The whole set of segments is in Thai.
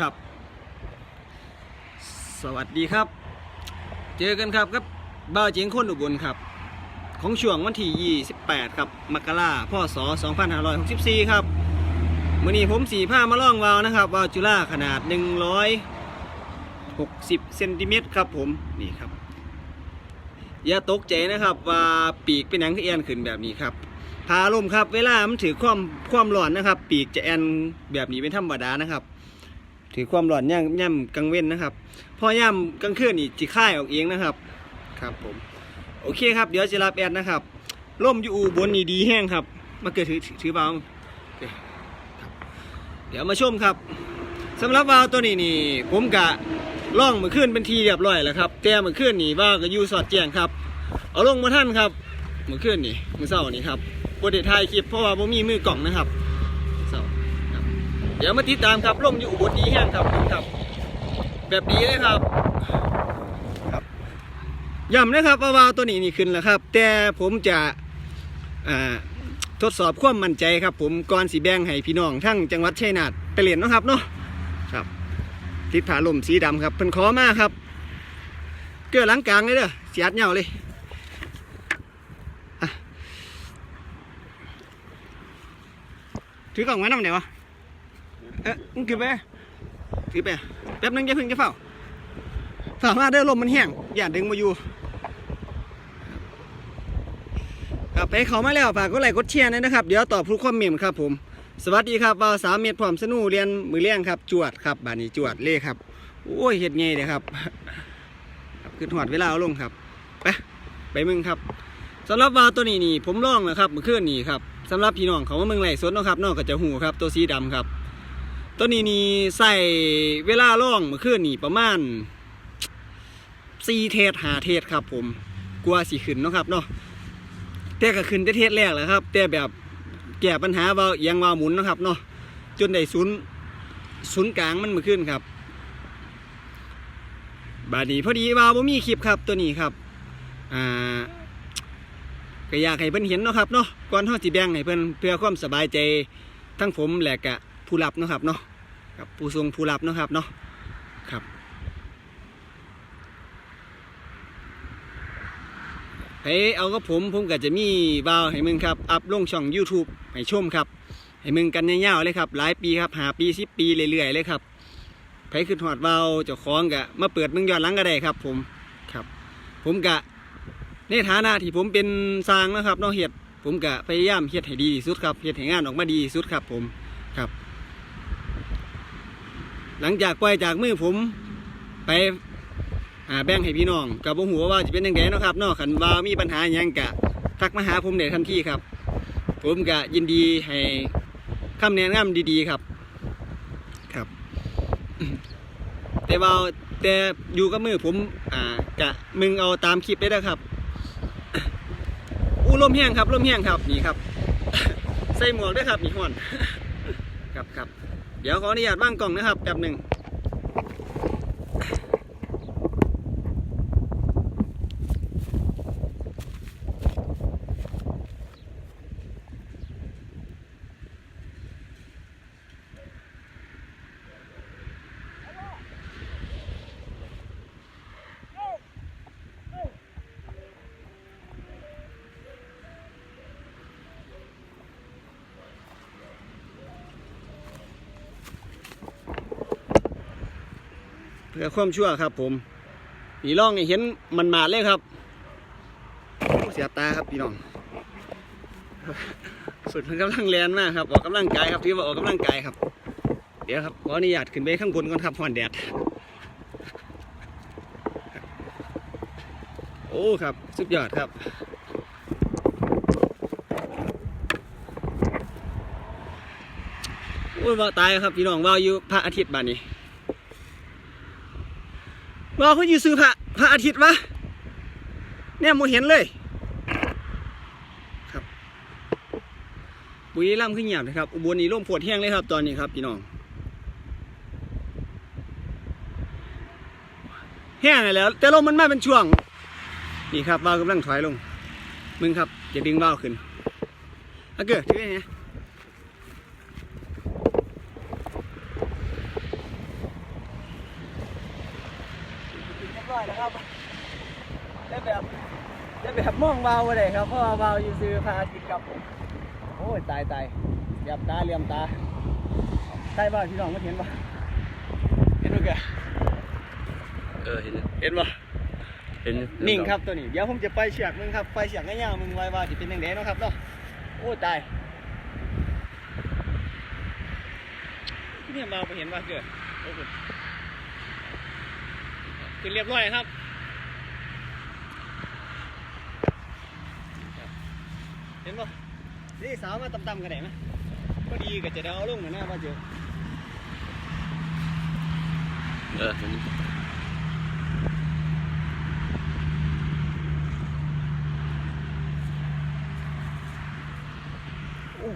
ครับ สวัสดีครับ เจอกันครับกับบ้าเจียงคนอุบลครับ ของช่วงวันที่ 28 ครับมกราพศ2564 ครับมื่อนี้ผมสีผ้ามาล่องวาวนะครับวาวจุฬาขนาด 160เซนติเมตรครับผมนี่ครับ อย่าตกใจนะครับว่าปีกเป็นหนังที่แอนขึ้นแบบนี้ครับพาลมครับ เวลามันถือความความร้อนนะครับ ปีกจะแอนแบบนี้เป็นธรรมดานะครับ ถือความร้อนย่ำย่ำกลางเว้นนะครับ พอย่ำกลางคืนนี่จิค่ายออกเองนะครับ ครับผม โอเคครับ เดี๋ยวจะรับแอดนะครับล่มอยู่อุบนนี่ดีแห้งครับ มาเกิดถือถือเบาโอเคครับเดี๋ยวมาชมครับสำหรับวาล์วตัวนี้นี่ ผมกะล่องเมื่อคืนเป็นทีเรียบร้อยแล้วครับ แต่เมื่อคืนนี่ว่าก็อยู่สอดแจ้งครับ เอาลงมาท่านครับเมื่อคืนนี่เมื่อเช้านี่ครับโปรเดทายคลิปเพราะว่าผมมีมือกล่องนะครับ เดี๋ยวมาติดตามครับล่มอยู่อุบลดีแห้งครับครับ แบบดีเลยครับครับย้ำนะครับว่าวาวตัวนี้นี่ขึ้นแล้วครับ แต่ผมจะทดสอบความมั่นใจครับ ผมก่อนสีแบงให้พี่น้องทั้งจังหวัดชัยนาทไปเรียนนะครับเนาะครับติดผาลมสีดำครับเพิ่นขอมากครับ เกลือหลังกลางเลยเด้อเสียดเหงาเลยถือกล่องไว้น้ำไหนวะ เอ๊ะมึงถือไปถือไปแป๊บนึงอย่าเพิ่งจะเฝ้าสามารถได้ลมมันแห้งอย่าดึงมาอยู่ครับไปเขามาแล้วฝากกดไลค์กดแชร์ด้วยนะครับ เดี๋ยวตอบทุกความเมมครับผม สวัสดีครับว่าสามเมตรพร้อมสนูเรียนมือเลี้ยงครับ จวดครับบานนี้จวดเล่ครับ โอ้ยเห็ดไงเลยครับครับคือถอดเวลาเอาลงครับ ไปไปมึงครับสำหรับวาตัวนี้นี่ผมลองแล้วครับเมื่อคืนนี่ครับสำหรับพี่น้องเขาว่ามึงไหลสดนะครับนอกก็จะหูครับตัวสีดำครับ ตัวนี้นี่ใส่เวลาล่องเมื่อคืนนี่ประมาณสี่เทศหาเทศครับ ผมกลัวสิขึ้นเนาะครับเนาะแต่ก็ขึ้นแต่เทศแรกแหละครับ แต่แบบแก้ปัญหาว่าเอียังว่าหมุนเนาะครับเนาะจนได้ศูนย์ศูนย์กลางมันมาขึ้นครับ บาดนี้พอดีว่าบ่มีคลิปครับตัวนี้ครับอ่าก็อยากให้เพิ่อนเห็นเนาะครับเนาะก่อนเฮาสิแบงให้เพิ่อนเพื่อความสบายใจทั้งผมและกะผู้รับเนาะครับเนาะ กับผู้ทรงผู้รับนะครับเนาะครับไปเอากับผมผมก็จะมีวาวให้มึงครับ อัพลงช่อง YouTube ให้ชมครับ ให้มึงกันยาวๆเลยครับ หลายปีครับหาปีสิบปีเรื่อยๆเลยครับไปขึ้นหอดวาวเจ้าของกะมาเปิดมึงย้อนหลังก็ได้ครับผมครับ ผมกะในฐานะที่ผมเป็นสร้างนะครับเนอกเฮ็ดผมกะพยายามเฮ็ดให้ดีที่สุดครับเฮ็ดให้งานออกมาดีที่สุดครับผมครับ หลังจากปล่อยจากมือผมไปอ่าแบ่งให้พี่น้องกับบ่หัวว่าจะเป็นยังไงเนาะครับเนาะขันว่ามีปัญหาหยังกะ ทักมาหาผมได้ทันทีครับ ผมกะยินดีให้คำแนะนำดีๆครับครับ แต่ว่าแต่อยู่กับมือผมอ่ากะมึงเอาตามคลิปได้แล้วครับอู้ลมแห้งครับลมแห้งครับนี่ครับ ใส่หมวกด้วยครับนี่ห่อน เดี๋ยวขออนุญาตบ้างกล่องนะครับแป๊บหนึ่ง เพื่อความชั่วครับ ผมปีร่องนี่เห็นมันมาเลยครับเสียตาครับพี่น้อง สุดมันกำลังแลนมากครับออกกำลังกายครับที่ว่าออกกำลังกายครับ เดี๋ยวครับขออนุญาตขึ้นไปข้างบนก่อนครับหอนแดดโอ้ครับสุดยอดครับโอ้ว่าตายครับพี่น้องว่าอยู่พระอาทิตย์บานนี้ ว่าเขาอยู่ซื้อพระพระอาทิตย์วะเนี่ยมูเห็นเลย ครับ บุรีรัมย์ขึ้นหยาบนะครับ อุบลนี่ร่มโพดแห้งเลยครับตอนนี้ครับพี่น้องแห้งแล้ว แต่ลมมันมาเป็นช่วง นี่ครับว่าวกำลังถอยลง มึงครับอย่าดึงว่าวขึ้นเอาเกิดที่ไหนเนี่ย ร้อยนะครับได้แบบได้แบบมอง เบาเลยครับเพราะว่าเบาอยู่ซื้อพระอาทิตย์ครับผมโอ้ยตายตายเหลียบตาเหลี่ยมตาใช่ป่ะพี่น้องไม่เห็นป่ะเห็นป่ะแกเออเห็นอยู่เห็นป่ะเห็นอยู่นิ่งครับตัวนี้เดี๋ยวผมจะไปเชือกมึงครับไปเชือกง่ายๆมึงไว้ว่าจะเป็นยังไงเนาะครับเนาะโอ้ยตายที่นี่เบาไปเห็นว่าเกิดโอ้โหขึ้นเรียบร้อยครับ เห็นป่ะนี่สาวมาต่ำๆกันไหนไหมพอดีก็จะได้เอาลงเหมือนหน้าบ้านเจอเออเห็นอยู่โอ้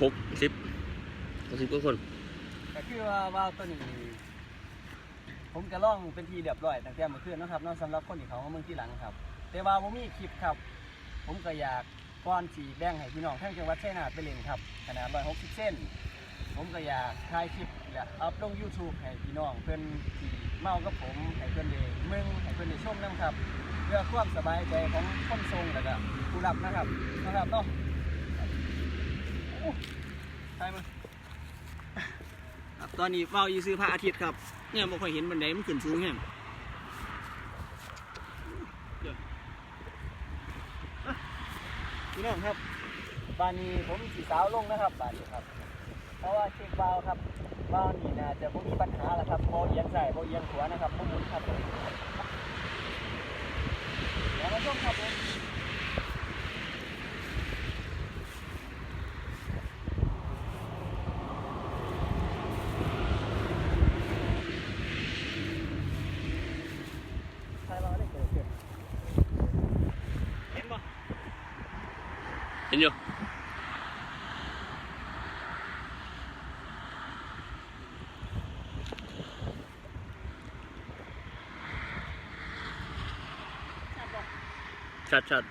หกสิบหกสิบกว่าคนก็ คือว่าว่าตัวนี้ ผมก็ล่องเป็นทีเรียบร้อยตั้งแต่เมื่อคืนนะครับเนาะสำหรับคนที่เขามาเมืองที่หลังครับ แต่ว่าผมมีคลิปครับ ผมก็อยากก้อนสีแบ่งให้พี่น้องทั้งจังหวัดชัยนาทไปเล่นครับขนาด160เส้น ผมก็อยากถ่ายคลิปและอัพลง YouTube ให้พี่น้องเพื่อนที่เมากับผมให้เพื่อนได้มึงให้เพื่อนได้ชมนะครับ เพื่อความสบายใจของคนทรงแล้วก็ผู้รับนะครับนะครับเนาะโอ้ถ่ายมา ตอนนี้เฝ้าอยู่ซื้อพระอาทิตย์ครับ เนี่ยบ่ค่อยเห็นบันไดมันขึ้นสูงแฮงเดี๋ยวอะพี่น้องครับบ้านนี้ผมสีสาวลงนะครับบ้านนี้ครับ เพราะว่าเช็คบาวครับบาวนี่น่าจะบ่มีปัญหาแล้วครับบ่เอียงใส่บ่เอียงขวานะครับบ่หมุนครับเดี๋ยวมาชมครับผมใส่บาวได้เกิดขึ้นเห็นบ่ เห็นอยู่ ชัดบ่ ชัดชัด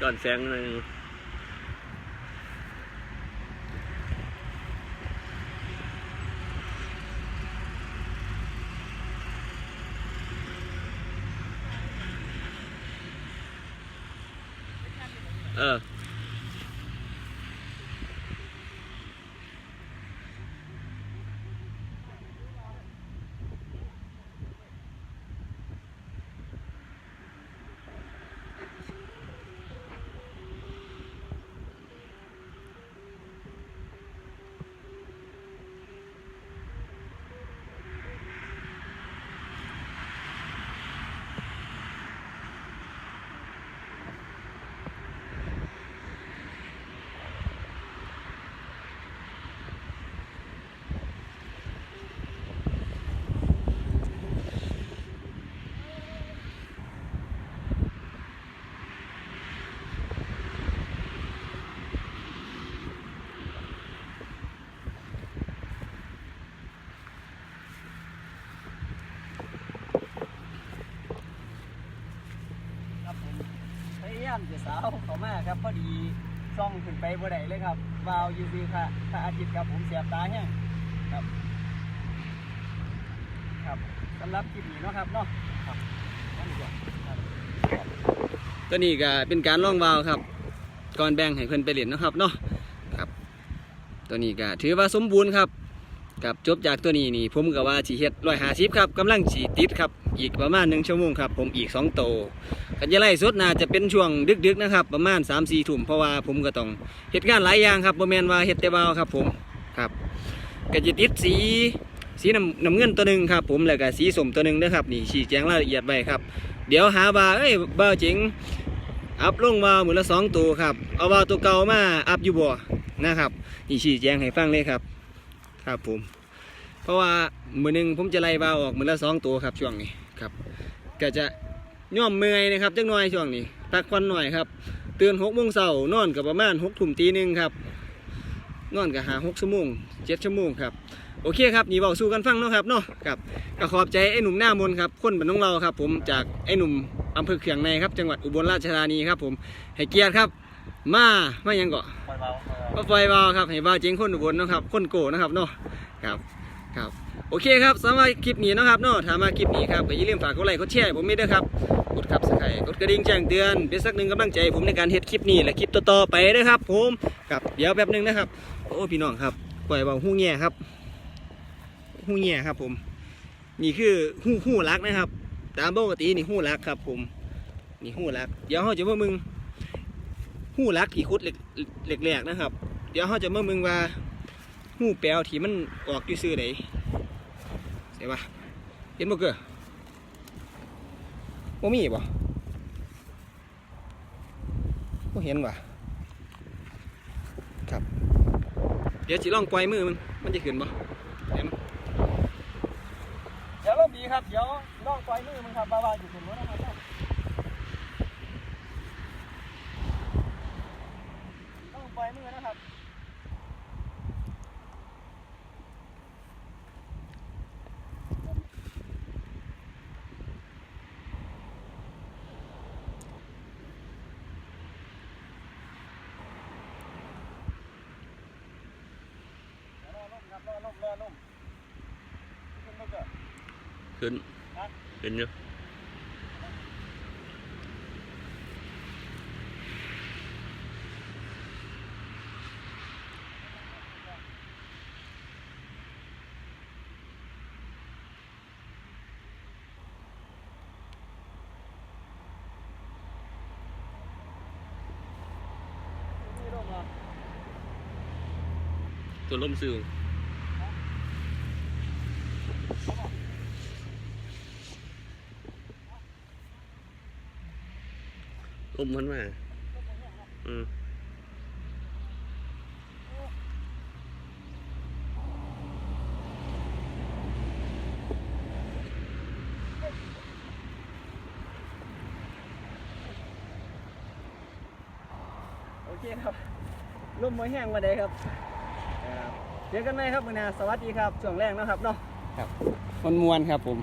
ย้อนแสงหน่อยหนึ่งเออายามจสาวเขามาครับพอดีซ่องขึ้นไปบ่ได้เลยครับวาวยูซีค่ะพระอาทิตย์ครับผมเสียบตาแห้งครับ ครับสำหรับคลิปนี้เนาะครับเนาะครับนั่นดีกว่าตัวนี้ก็เป็นการล่องวาวครับก่อนแบ่งให้เพิ่นไปเล่นเนะครับเนาะครับ ตัวนี้ก็ถือว่าสมบูรณ์ครับกับจบจากตัวนี้นี่ผมก็ว่าสีเฮ็ดร้อยหาสิบครับกำลังสีติดครับ อีกประมาณหนึ่งชั่วโมงครับผมอีกสองโตวกันจะไล่สดน่าจะเป็นช่วงดึกๆนะครับ ประมาณ3ามสี่ทุ่มเพราะว่าผมก็ต้องเฮ็ดงานหลายอย่างครับบ่แม่นว่าเฮ็ดแต่เบาครับผมครับก็จะติดสีสีน้ำน้ำเงินตัวหนึ่งครับผมแล้วก็สีส้มตัวหนึ่งนะครับนี่ชี้แจงรายละเอียดไว้ครับ เดี๋ยวหาว่าเอ้ยเบาเจ๋งอัพลงวาวมือละสองตัวครับเอาวาวตัวเก่ามาอัพอยู่บ่นะครับนี่ชี้แจงให้ฟังเลยครับครับผม เพราะว่ามือหนึ่งผมจะไล่วาวออกมือละสองตัวครับช่วงนี้ ครับก็จะย่อมเมื่อยนะครับจักหน่อยช่วงนี้พักผ่อนหน่อยครับตื่นหกโมงเช้านอนกับประมาณหกทุ่มตีหนึ่งครับนอนก็หาหกชั่วโมงเจ็ดชั่วโมงครับโอเคครับนี่เบาสู้กันฟังเนาะครับเนาะครับก็ขอบใจไอ้หนุ่มหน้ามนต์ครับคนบ้านน้องเราครับ ผมจากไอ้หนุ่มอำเภอเขียงในครับจังหวัดอุบลราชธานีครับ ผมให้เกียรติครับ มามายังเกาะปล่อยเบามาปล่อยเบาครับให้เบาเจ๋งคนอุบลเนาะครับคนโกนะครับเนาะครับ ครับโอเคครับสำหรับคลิปนี้นะครับเนาะถ้ามาคลิปนี้ครับก็อย่าลืมฝากกดไลค์กดแชร์ผมไม่ด้วยครับกดครับสไครต์กดกระดิ่งแจ้งเตือนเป็นสักหนึ่งกำลังใจ ผมในการเฮ็ดคลิปนี้และคลิปต่อๆไปด้วยครับผมครับเดี๋ยวแป๊บหนึงนะครับโอ้พี่น้องครับปล่อยเบาหู้แง่ครับหู้แง่ครับผม นี่คือหู้หู้รักนะครับ ตามปกตินี่หู้รักครับ ผมนี่หู้รัก เดี๋ยวเขาจะมามึงหู้รักที่คุดเหล็กเหล็กๆนะครับ เดี๋ยวเขาจะมามึงว่า หูแปลวที่มันออกอยู่ซื่อไหนใช่ปะเห็นบ่เกอบ่มีบ่บ่เห็นว่ะครับ เดี๋ยวสิลองปล่อยมือมึงมันจะขึ้นบ่เห็นเดี๋ยวลองดีครับเดี๋ยวลองปล่อยมือมึงครับว่าว่าอยู่ขึ้นบ่นะครับต้องปล่อยมือนะครับ รับรอลมรอลมขึ้นมาเกิดขึ้นขึ้นอยู่ตัวล่มซื่อ มมันมาอืมโอเคครับลมมาแห้งมาได้ครับเจอกันไหมครับมือหนาสวัสดีครับช่วงแรกเนาะครับเนาะครับมวนมวนๆครับผม